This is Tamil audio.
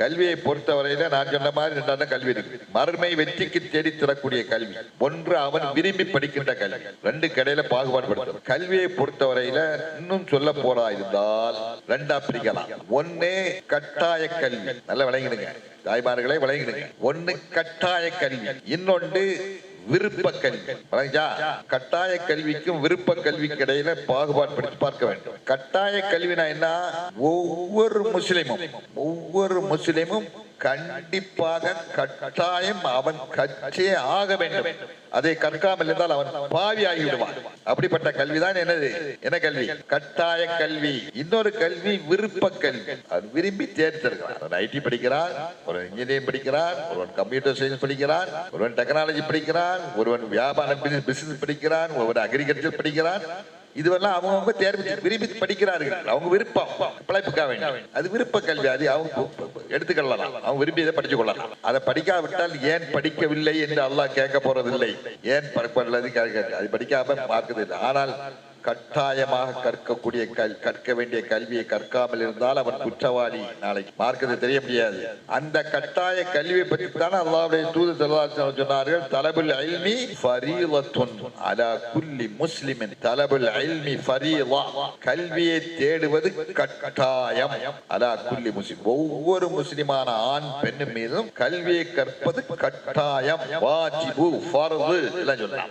கல்வியை பொறுத்தவரையில நான் சொன்ன மாதிரி ரெண்டாவது கல்வி இருக்கு. மறுமை வெற்றிக்கு தேடி தரக்கூடிய கல்வி. ஒன்று அவன் விரும்பி படிக்கின்ற கல்வி. ரெண்டு கடையில பாகுபாடு கல்வியை பொறுத்தவரையில இன்னும் சொல்ல போறா இருந்தால் ரெண்டா பிரிக்கலாம் ஒண்ணு கட்டாய கல்வி. நல்லா விளங்கிடுங்க. தாய்மார்களே விளங்கிடுங்க. ஒண்ணு கட்டாய கல்வி. இன்னொன்று விருப்ப கல்வி கட்டாய கல்விக்கும் விருப்ப கல்விக்கு இடையில பாகுபாடு பார்க்க வேண்டும். கட்டாய கல்வினா என்ன? ஒவ்வொரு முஸ்லிமும் ஒவ்வொரு முஸ்லிமும் கண்டிப்பாக கட்டாயம் அவன் கற்றே ஆக வேண்டும். அதை கற்காமல் இருந்தால் அவன் பாவி ஆகிவிடுவான் அப்படிப்பட்ட கல்விதான் என்னது? என்ன கல்வி? கட்டாய கல்வி. இன்னொரு கல்வி விருப்ப கல்வி. அது விரும்பி தேர்ந்தெடுக்கிறான். ஒரு ஐடி படிக்கிறான் ஒரு இன்ஜினியரிங் படிக்கிறான் ஒருவன் கம்ப்யூட்டர் சயின்ஸ் படிக்கிறான் ஒருவன் டெக்னாலஜி படிக்கிறான் ஒருவன் வியாபார பிசினஸ் படிக்கிறான் ஒருவன் அக்ரிகல்ச்சர் படிக்கிறான். இதுவெல்லாம் அவங்கவுங்க தேர்வு விரும்பி படிக்கிறார்கள். அவங்க விருப்பம். பிழைப்புக்காக வேண்டி. அது விருப்ப கல்வி. அது அவங்க எடுத்துக்கொள்ளலாம். அவங்க விரும்பி இதை படிச்சு கொள்ளலாம் அதை படிக்காவிட்டால் ஏன் படிக்கவில்லை என்று அல்லாஹ் கேட்க போறதில்லை. ஏன் படிப்பது அது படிக்காம பார்க்கறதில்லை. ஆனால் கட்டாயமாக கற்கக்கூடிய கல் கற்க வேண்டிய கல்வியை கற்காமல் இருந்தால் அவன் குற்றவாளி நாளைக்கு. மார்க்கத்தை தெரிய முடியாது. அந்த கட்டாய கல்வியை பற்றி தானே அல்லாவுடைய தூது செல்வாசனம் சொன்னார்கள் தலபுல் அல்மி ஃபரீலத்துன் அலா குல்லி முஸ்லிமின். தலபுல் அல்மி ஃபரீலா கல்வியை தேடுவது கட்டாயம். அலா குல்லி முஸ்லிம். ஒவ்வொரு முஸ்லிமான ஆண் பெண்ணும் மீதும் கல்வியை கற்பது கட்டாயம். வாஜிபு ஃபர்து எல்லாம் சொல்லலாம்